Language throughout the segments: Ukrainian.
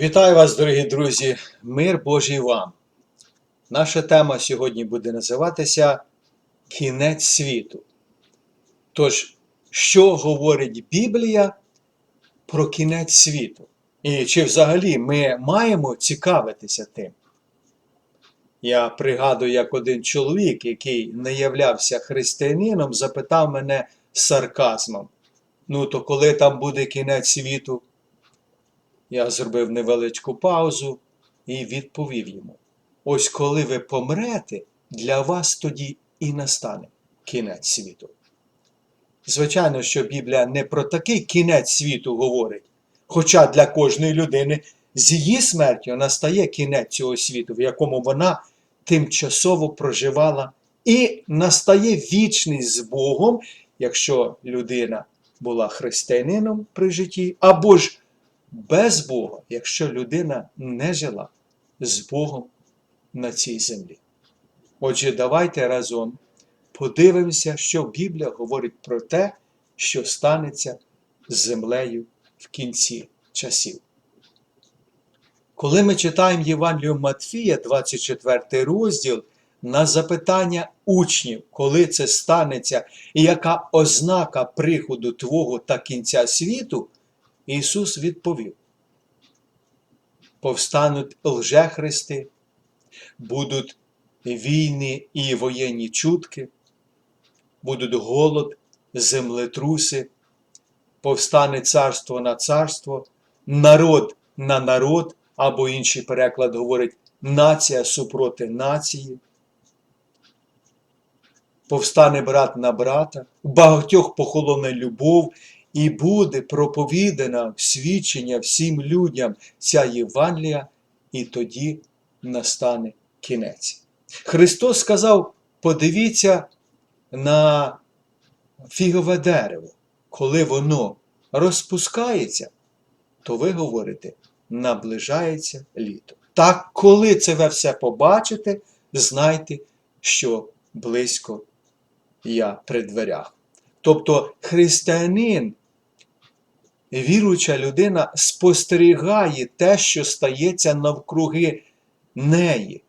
Вітаю вас, дорогі друзі! Мир Божий вам! Наша тема сьогодні буде називатися Кінець світу. Тож, що говорить Біблія про кінець світу? І чи взагалі ми маємо цікавитися тим? Я пригадую, як один чоловік, який не являвся християнином, запитав мене з сарказмом: ну, то коли там буде кінець світу? Я зробив невеличку паузу і відповів йому: ось коли ви помрете, для вас тоді і настане кінець світу. Звичайно, що Біблія не про такий кінець світу говорить, хоча для кожної людини з її смертю настає кінець цього світу, в якому вона тимчасово проживала, і настає вічність з Богом, якщо людина була християнином при житті, або ж без Бога, якщо людина не жила з Богом на цій землі. Отже, давайте разом подивимося, що Біблія говорить про те, що станеться з землею в кінці часів. Коли ми читаємо Євангелію Матфія, 24 розділ, на запитання учнів, коли це станеться, і яка ознака приходу Твого та кінця світу, Ісус відповів: повстануть лжехристи, будуть війни і воєнні чутки, будуть голод, землетруси, повстане царство на царство, народ на народ, або інший переклад говорить нація супроти нації. Повстане брат на брата, багатьох похолоне любов, і буде проповідана свідчення всім людям ця Євангелія, і тоді настане кінець. Христос сказав: подивіться на фігове дерево, коли воно розпускається, то ви говорите, наближається літо. Так, коли це ви все побачите, знайте, що близько я при дверях. Тобто християнин, віруюча людина, спостерігає те, що стається навкруги неї,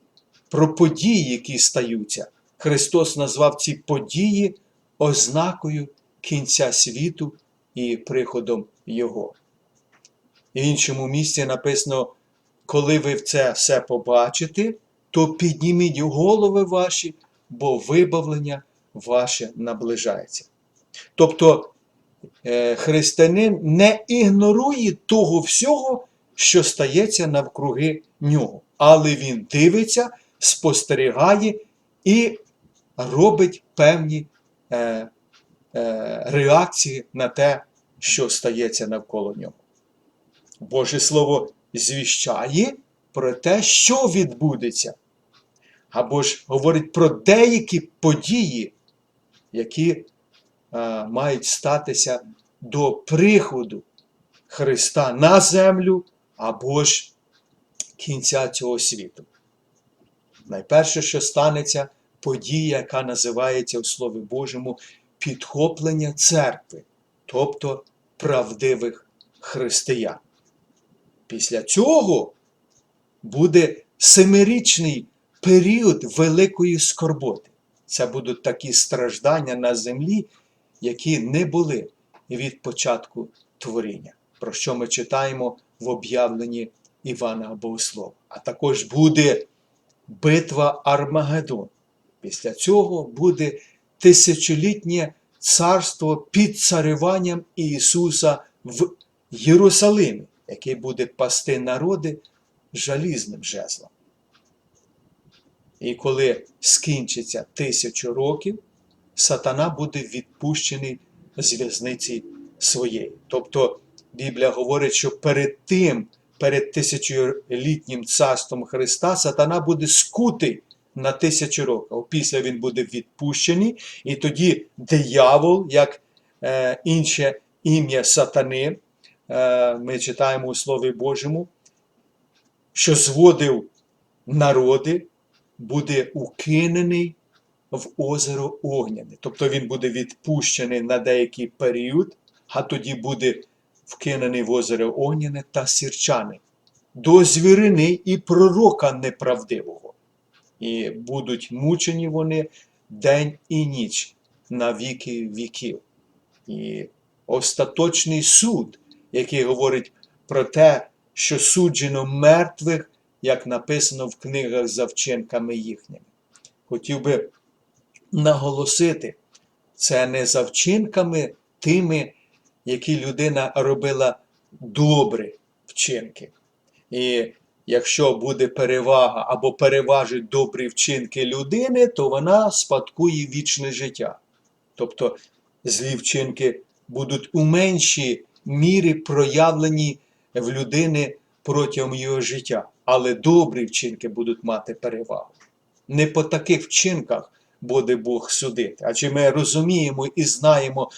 про події, які стаються. Христос назвав ці події ознакою кінця світу і приходом Його. В іншому місці написано, коли ви це все побачите, то підніміть голови ваші, бо вибавлення ваше наближається. Тобто християнин не ігнорує того всього, що стається навкруги нього, але він дивиться, спостерігає і робить певні е, е, реакції на те, що стається навколо нього. Боже Слово звіщає про те, що відбудеться, або ж говорить про деякі події, які мають статися до приходу Христа на землю або ж кінця цього світу. Найперше, що станеться, подія, яка називається у Слові Божому підхоплення церкви, тобто правдивих християн. Після цього буде семирічний період великої скорботи. Це будуть такі страждання на землі, які не були від початку творіння, про що ми читаємо в об'явленні Івана Богослова. А також буде битва Армагеддон. Після цього буде тисячолітнє царство під царюванням Ісуса в Єрусалимі, який буде пасти народи жалізним жезлом. І коли скінчиться тисячу років, сатана буде відпущений з в'язниці своєї. Тобто Біблія говорить, що перед тим, перед тисячолітнім царством Христа, сатана буде скутий на тисячу років. Після він буде відпущений, і тоді диявол, як е, інше ім'я сатани, е, ми читаємо у Слові Божому, що зводив народи, буде укинений в озеро Огняне. Тобто він буде відпущений на деякий період, а тоді буде вкинений в озеро Огняне та Сірчани. до звірини і пророка неправдивого. І будуть мучені вони день і ніч на віки віків. І остаточний суд, який говорить про те, що суджено мертвих, як написано в книгах за вчинками їхніми. Хотів би наголосити, це не за вчинками тими, які людина робила добрі вчинки. І якщо буде перевага або переважить добрі вчинки людини, то вона спадкує вічне життя. Тобто злі вчинки будуть у меншій мірі проявлені в людини протягом його життя, але добрі вчинки будуть мати перевагу. Не по таких вчинках буде Бог судити. Адже ми розуміємо і знаємо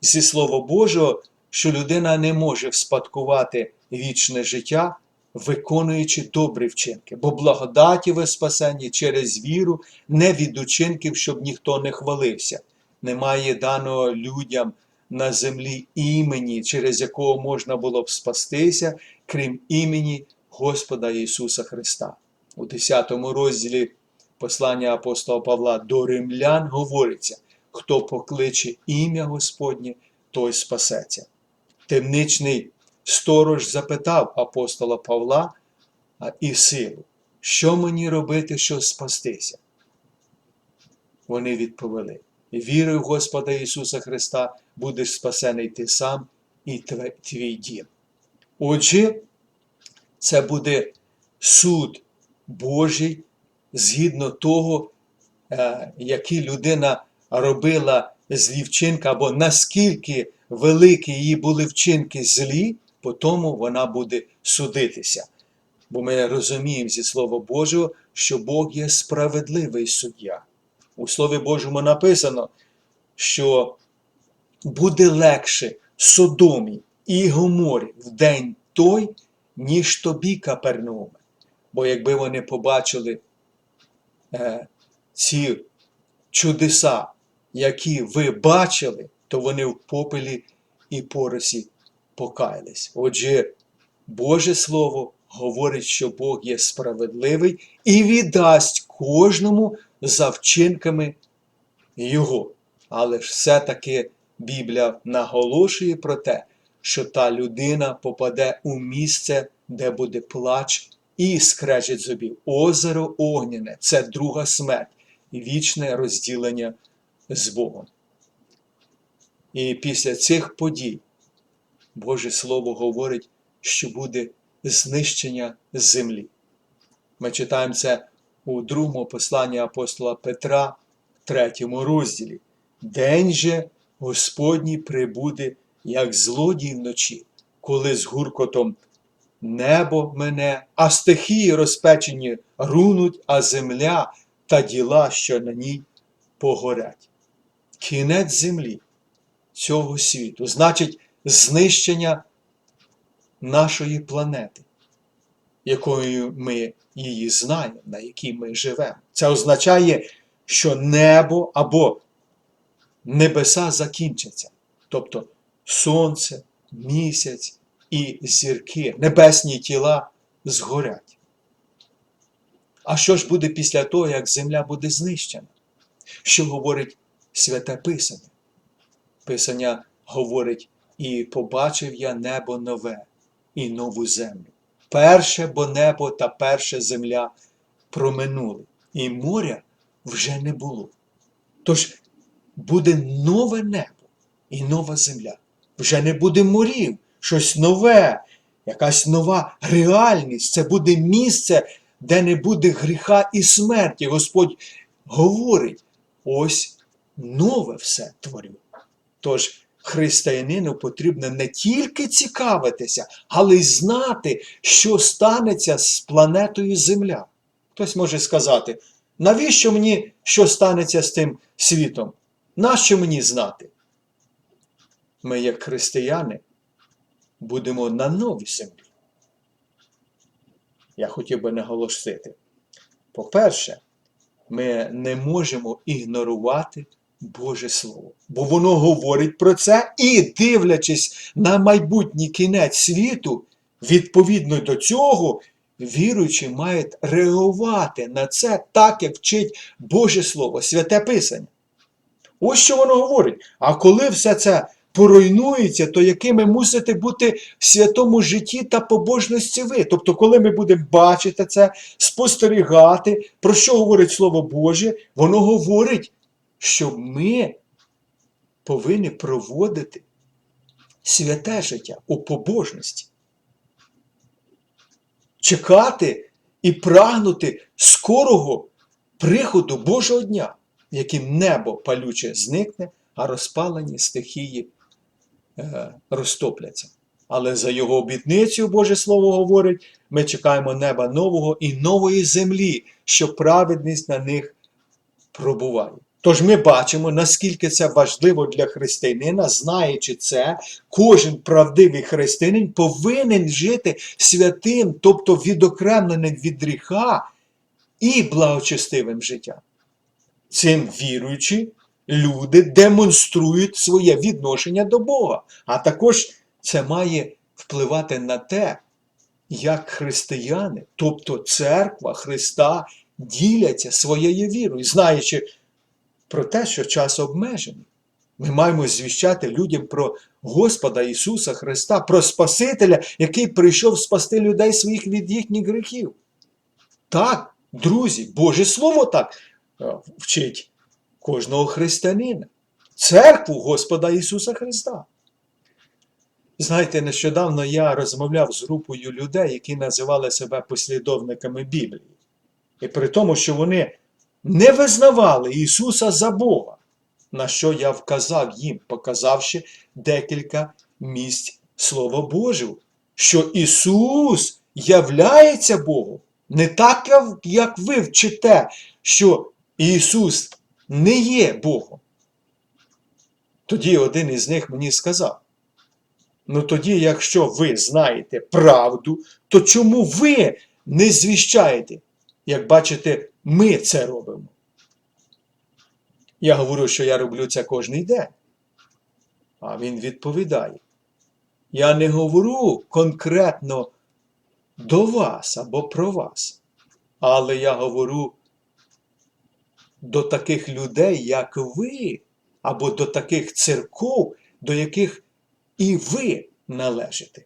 зі Слова Божого, що людина не може вспадкувати вічне життя, виконуючи добрі вчинки, бо благодаті ви спасені через віру, не від учинків, щоб ніхто не хвалився. Немає даного людям на землі імені, через якого можна було б спастися, крім імені Господа Ісуса Христа. У 10 розділі послання апостола Павла до римлян говориться, хто покличе ім'я Господнє, той спасеться. Темничний сторож запитав апостола Павла і силу, що мені робити, щоб спастися? Вони відповіли: Віруй в Господа Ісуса Христа, будеш спасений ти сам і твій дім. Отже, це буде суд Божий згідно того, е, які людина робила злі вчинки, або наскільки великі її були вчинки злі, по тому вона буде судитися. Бо ми розуміємо зі Слова Божого, що Бог є справедливий суддя. У Слові Божому написано, що буде легше Содомі і Гоморі в день той, ніж тобі, Капернауме. Бо якби вони побачили ці чудеса, які ви бачили, то вони в попелі і поросі покаялись. Отже, Боже Слово говорить, що Бог є справедливий і віддасть кожному за вчинками Його. Але ж все-таки Біблія наголошує про те, що та людина попаде у місце, де буде плач і скрежет зубів. Озеро Огняне це друга смерть і вічне розділення з Богом. І після цих подій Боже Слово говорить, що буде знищення землі. Ми читаємо це у другому посланні апостола Петра, третьому розділі. День же Господній прибуде, як злодій вночі, коли з гуркотом небо мене, а стихії розпечені рунуть, а земля та діла, що на ній погорять. Кінець землі цього світу значить знищення нашої планети, якою ми її знаємо, на якій ми живемо. Це означає, що небо або небеса закінчаться. Тобто сонце, місяць і зірки, небесні тіла згорять. А що ж буде після того, як земля буде знищена? Що говорить Святе Писання? Писання говорить, і побачив я небо нове і нову землю. Перше бо небо та перша земля проминули, і моря вже не було. Тож буде нове небо і нова земля. Вже не буде морів, щось нове, якась нова реальність. Це буде місце, де не буде гріха і смерті. Господь говорить: ось нове все творю. Тож християнину потрібно не тільки цікавитися, але й знати, що станеться з планетою Земля. Хтось може сказати, навіщо мені що станеться з тим світом? Нащо мені знати? Ми, як християни, будемо на новій землі. Я хотів би наголосити. По-перше, ми не можемо ігнорувати Боже Слово, бо воно говорить про це і, дивлячись на майбутній кінець світу, відповідно до цього, віруючі мають реагувати на це так, як вчить Боже Слово, святе Писання. Ось що воно говорить. А коли все це поруйнується, то якими мусите бути в святому житті та побожності ви? Тобто, коли ми будемо бачити це, спостерігати, про що говорить Слово Боже, воно говорить, що ми повинні проводити святе життя у побожності. Чекати і прагнути скорого приходу Божого дня, яким небо палюче зникне, а розпалені стихії розтопляться. Але за його обітницею Боже Слово говорить, ми чекаємо неба нового і нової землі, що праведність на них пробуває. Тож ми бачимо, наскільки це важливо для християнина, знаючи це, кожен правдивий християнин повинен жити святим, тобто відокремленим від гріха і благочестивим життям. Цим віруючі люди демонструють своє відношення до Бога, а також це має впливати на те, як християни, тобто церква Христа, діляться своєю вірою, знаючи про те, що час обмежений. Ми маємо звіщати людям про Господа Ісуса Христа, про Спасителя, який прийшов спасти людей своїх від їхніх гріхів. Так, друзі, Боже Слово так е, вчить кожного християнина, церкву Господа Ісуса Христа. Знаєте, нещодавно я розмовляв з групою людей, які називали себе послідовниками Біблії. І при тому, що вони не визнавали Ісуса за Бога, на що я вказав їм, показавши декілька місць Слова Божого, що Ісус являється Богом. Не так, як- ви вчите, що Ісус не є Богом. Тоді один із них мені сказав: ну тоді, якщо ви знаєте правду, то чому ви не звіщаєте? Як бачите, ми це робимо. Я говорю, що я роблю це кожний день. А він відповідає: Я не говорю конкретно до вас або про вас, але я говорю до таких людей, як ви, або до таких церков, до яких і ви належите.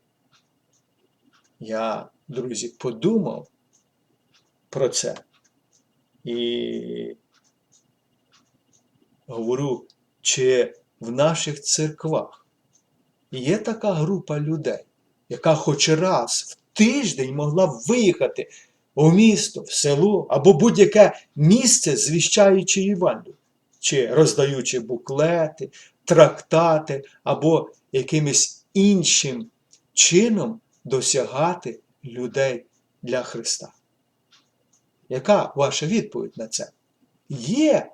Я, друзі, подумав про це. І говорю, чи в наших церквах є така група людей, яка хоч раз в тиждень могла виїхати у місто, в село або будь-яке місце, звіщаючи Євангелію, чи роздаючи буклети, трактати, або якимось іншим чином досягати людей для Христа. Яка ваша відповідь на це? Є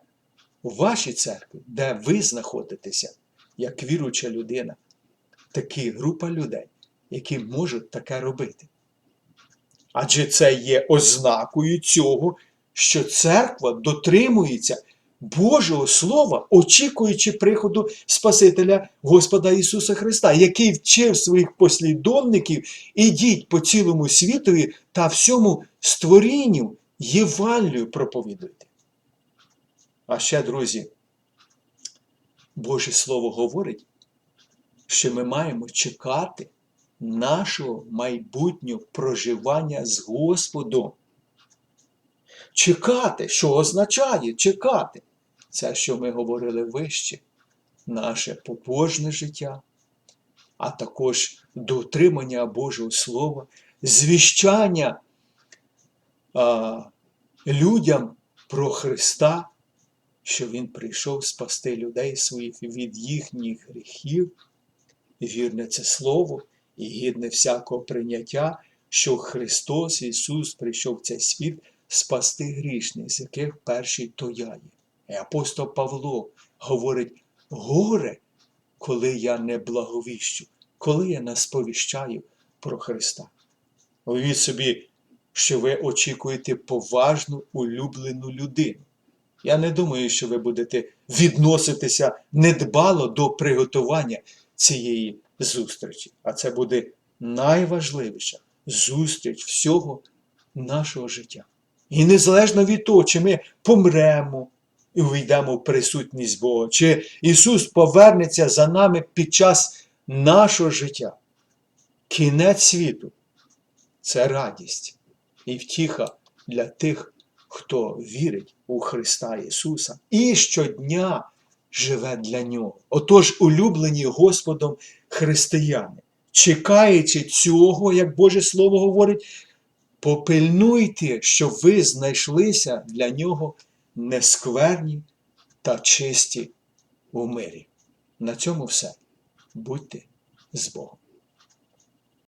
у вашій церкві, де ви знаходитеся, як віруюча людина, такі група людей, які можуть таке робити. Адже це є ознакою цього, що церква дотримується Божого Слова, очікуючи приходу Спасителя Господа Ісуса Христа, який вчив своїх послідовників ідіть по цілому світові та всьому створінню Євангелію проповідуйте. А ще, друзі, Боже Слово говорить, що ми маємо чекати нашого майбутнього проживання з Господом. Чекати, що означає чекати? Це, що ми говорили вище, наше побожне життя, а також дотримання Божого Слова, звіщання а, людям про Христа, що Він прийшов спасти людей своїх від їхніх гріхів, вірне це Слово, і гідне всякого прийняття, що Христос Ісус прийшов в цей світ спасти грішних, з яких перший то я є. І апостол Павло говорить: горе, коли я не благовіщу, коли я не сповіщаю про Христа. Уявіть собі, що ви очікуєте поважну улюблену людину. Я не думаю, що ви будете відноситися недбало до приготування цієї зустрічі, а це буде найважливіша зустріч всього нашого життя. І незалежно від того, чи ми помремо і увійдемо в присутність Бога, чи Ісус повернеться за нами під час нашого життя. Кінець світу це радість і втіха для тих, хто вірить у Христа Ісуса і щодня живе для Нього. Отож, улюблені Господом християни, чекаючи цього, як Боже Слово говорить, попильнуйте, щоб ви знайшлися для Нього нескверні та чисті у мирі. На цьому все. Будьте з Богом.